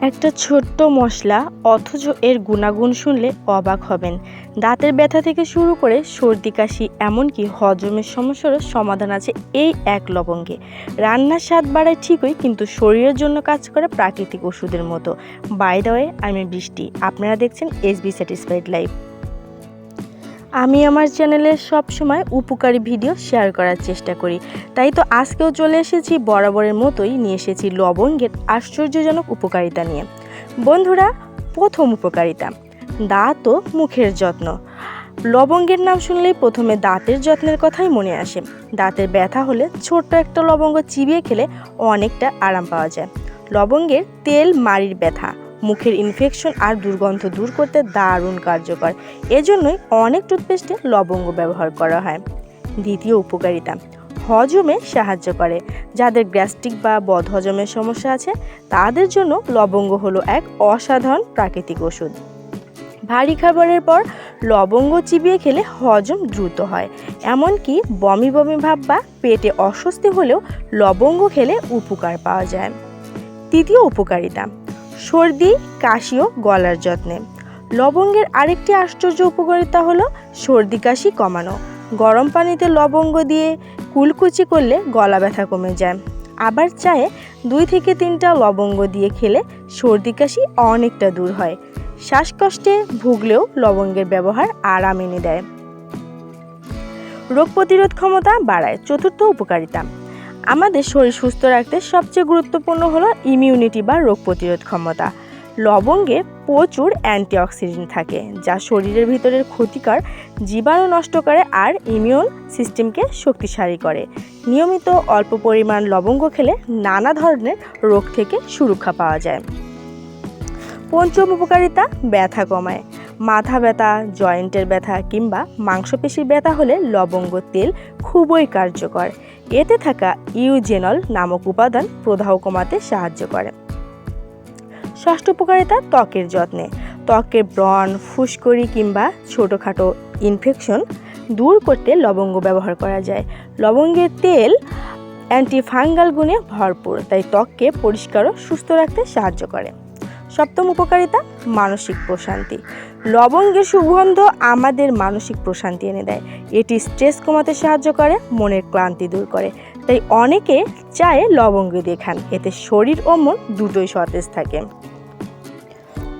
একটা ছোট্ট মশলা, অথচ এর গুণাগুণ শুনলে অবাক হবেন। দাঁতের ব্যথা থেকে শুরু করে সর্দি, কাশি, এমনকি হজমের সমস্যারও সমাধান আছে এই এক লবঙ্গে। রান্নার স্বাদ বাড়ায় ঠিকই, কিন্তু শরীরের জন্য কাজ করে প্রাকৃতিক ওষুধের মতো। বাই আমি বৃষ্টি। আপনারা দেখছেন এস বি স্যাটিসফাইড লাইফ আমি আমার চ্যানেলে সবসময় উপকারী ভিডিও শেয়ার করার চেষ্টা করি। তাই তো আজকেও চলে এসেছি বরাবরের মতোই নিয়ে এসেছি লবঙ্গের আশ্চর্যজনক উপকারিতা নিয়ে। বন্ধুরা, প্রথম উপকারিতা, দাঁত ও মুখের যত্ন। লবঙ্গের নাম শুনলেই প্রথমে দাঁতের যত্নের কথাই মনে আসে। দাঁতের ব্যথা হলে ছোট্ট একটা লবঙ্গ চিবিয়ে খেলে অনেকটা আরাম পাওয়া যায়। লবঙ্গের তেল মাড়ির ব্যথা মুখের ইনফেকশন আর দুর্গন্ধ দূর করতে দারুণ কার্যকর। এজন্যই অনেক টুথপেস্টে লবঙ্গ ব্যবহার করা হয়। দ্বিতীয় উপকারিতা, হজমে সাহায্য করে। যাদের গ্যাস্ট্রিক বা বদহজমের সমস্যা আছে, তাদের জন্য লবঙ্গ হলো এক অসাধারণ প্রাকৃতিক ওষুধ। ভারী খাবারের পর লবঙ্গ চিবিয়ে খেলে হজম দ্রুত হয়। এমনকি বমি বমি ভাব বা পেটে অস্বস্তি হলেও লবঙ্গ খেলে উপকার পাওয়া যায়। তৃতীয় উপকারিতা সর্দি কাশি ও গলার যত্নে। লবঙ্গের আরেকটি আশ্চর্য উপকারিতা হলো সর্দি, কাশি কমানো। গরম পানিতে লবঙ্গ দিয়ে কুলকুচি করলে গলা ব্যথা কমে যায়। আবার চায়ে দুই থেকে তিনটা লবঙ্গ দিয়ে খেলে সর্দি, কাশি অনেকটা দূর হয়। শ্বাসকষ্টে ভুগলেও লবঙ্গের ব্যবহার আরাম এনে দেয়। রোগ প্রতিরোধ ক্ষমতা বাড়ায়। চতুর্থ উপকারিতা আমাদের শরীর সুস্থ রাখতে সবচেয়ে গুরুত্বপূর্ণ হলো ইমিউনিটি বা রোগ প্রতিরোধ ক্ষমতা। লবঙ্গে প্রচুর অ্যান্টিঅক্সিডেন্ট থাকে, যা শরীরের ভিতরের ক্ষতিকর জীবাণু নষ্ট করে আর ইমিউন সিস্টেমকে শক্তিশালী করে। নিয়মিত অল্প পরিমাণ লবঙ্গ খেলে নানা ধরনের রোগ থেকে সুরক্ষা পাওয়া যায়। পঞ্চম উপকারিতা, ব্যথা কমায়। মাথা ব্যথা, জয়েন্টের ব্যথা কিংবা মাংসপেশির ব্যথা হলে লবঙ্গ তেল খুবই কার্যকর। এতে থাকা ইউজেনল নামক উপাদান প্রদাহ কমাতে সাহায্য করে। ষষ্ঠ উপকারিতা, ত্বকের যত্নে। ত্বকের ব্রণ, ফুসকড়ি কিংবা ছোটোখাটো ইনফেকশন দূর করতে লবঙ্গ ব্যবহার করা যায়। লবঙ্গের তেল অ্যান্টিফাঙ্গাল গুণে ভরপুর, তাই ত্বককে পরিষ্কার ও সুস্থ রাখতে সাহায্য করে। সপ্তম উপকারিতা, মানসিক প্রশান্তি। লবঙ্গের সুগন্ধ আমাদের মানসিক প্রশান্তি এনে দেয়। এটি স্ট্রেস কমাতে সাহায্য করে, মনের ক্লান্তি দূর করে। তাই অনেকে চায়ে লবঙ্গ দিয়ে খান, এতে শরীর ও মন দুটোই সতেজ থাকে।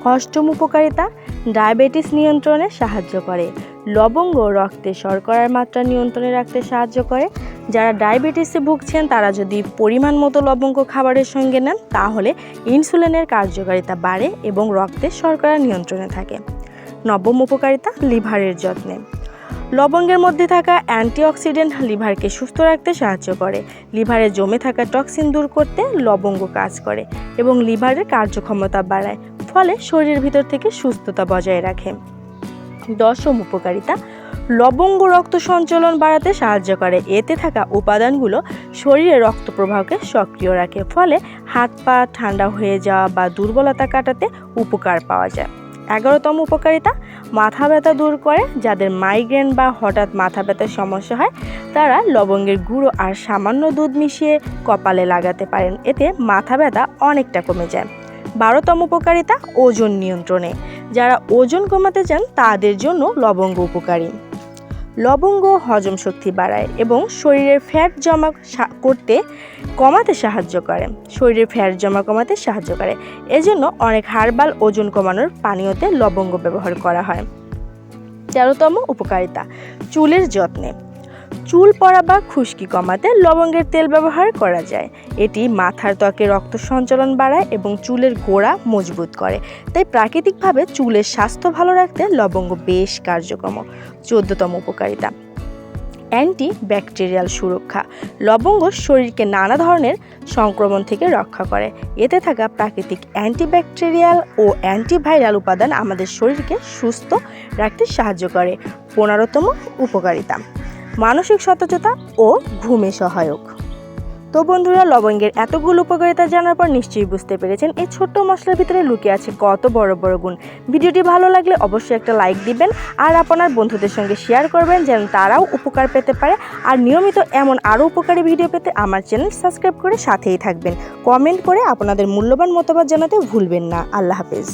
অষ্টম উপকারিতা, ডায়াবেটিস নিয়ন্ত্রণে সাহায্য করে। লবঙ্গ রক্তে শর্করার মাত্রা নিয়ন্ত্রণে রাখতে সাহায্য করে। যারা ডায়াবেটিসে ভুগছেন, তারা যদি পরিমাণ মতো লবঙ্গ খাবারের সঙ্গে নেন, তাহলে ইনসুলিনের কার্যকারিতা বাড়ে এবং রক্তে শর্করা নিয়ন্ত্রণে থাকে। নবম উপকারিতা, লিভারের যত্নে। লবঙ্গের মধ্যে থাকা অ্যান্টিঅক্সিডেন্ট লিভারকে সুস্থ রাখতে সাহায্য করে। লিভারে জমে থাকা টক্সিন দূর করতে লবঙ্গ কাজ করে এবং লিভারের কার্যক্ষমতা বাড়ায়, ফলে শরীরের ভিতর থেকে সুস্থতা বজায় রাখে। দশম উপকারিতা লবঙ্গ রক্ত সঞ্চালন বাড়াতে সাহায্য করে। এতে থাকা উপাদানগুলো শরীরে রক্ত প্রবাহকে সক্রিয় রাখে। ফলে হাত পা ঠান্ডা হয়ে যাওয়া বা দুর্বলতা কাটাতে উপকার পাওয়া যায়। এগারোতম উপকারিতা, মাথা ব্যথা দূর করে। যাদের মাইগ্রেন বা হঠাৎ মাথা ব্যথার সমস্যা হয়, তারা লবঙ্গের গুঁড়ো আর সামান্য দুধ মিশিয়ে কপালে লাগাতে পারেন। এতে মাথা ব্যথা অনেকটা কমে যায়। বারোতম উপকারিতা, ওজন নিয়ন্ত্রণে। যারা ওজন কমাতে চান, তাদের জন্য লবঙ্গ উপকারী। লবঙ্গ হজম শক্তি বাড়ায় এবং শরীরের ফ্যাট জমা করতে কমাতে সাহায্য করে। শরীরের ফ্যাট জমা কমাতে সাহায্য করে। এজন্য অনেক হার্বাল ওজন কমানোর পানীয়তে লবঙ্গ ব্যবহার করা হয়। তেরোতম উপকারিতা, চুলের যত্নে। চুল পড়া বা খুশকি কমাতে লবঙ্গের তেল ব্যবহার করা যায়। এটি মাথার ত্বকে রক্ত সঞ্চালন বাড়ায় এবং চুলের গোড়া মজবুত করে। তাই প্রাকৃতিকভাবে চুলের স্বাস্থ্য ভালো রাখতে লবঙ্গ বেশ কার্যক্রম চোদ্দতম উপকারিতা অ্যান্টি ব্যাকটেরিয়াল সুরক্ষা। লবঙ্গ শরীরকে নানা ধরনের সংক্রমণ থেকে রক্ষা করে। এতে থাকা প্রাকৃতিক অ্যান্টিব্যাকটেরিয়াল ও অ্যান্টিভাইরাল উপাদান আমাদের শরীরকে সুস্থ রাখতে সাহায্য করে। পনেরোতম উপকারিতা মানসিক সতেজতা ও ঘুমে সহায়ক। তো বন্ধুরা, লবঙ্গের এতগুলো উপকারিতা জানার পর নিশ্চয়ই বুঝতে পেরেছেন এই ছোট্ট মশলার ভিতরে লুকিয়ে আছে কত বড় বড় গুণ। ভিডিওটি ভালো লাগলে অবশ্যই একটা লাইক দিবেন আর আপনার বন্ধুদের সঙ্গে শেয়ার করবেন যেন তারাও উপকার পেতে পারে। আর নিয়মিত এমন আরও উপকারী ভিডিও পেতে আমার চ্যানেল সাবস্ক্রাইব করে সাথেই থাকবেন। কমেন্ট করে আপনাদের মূল্যবান মতামত জানাতে ভুলবেন না। আল্লাহ হাফেজ।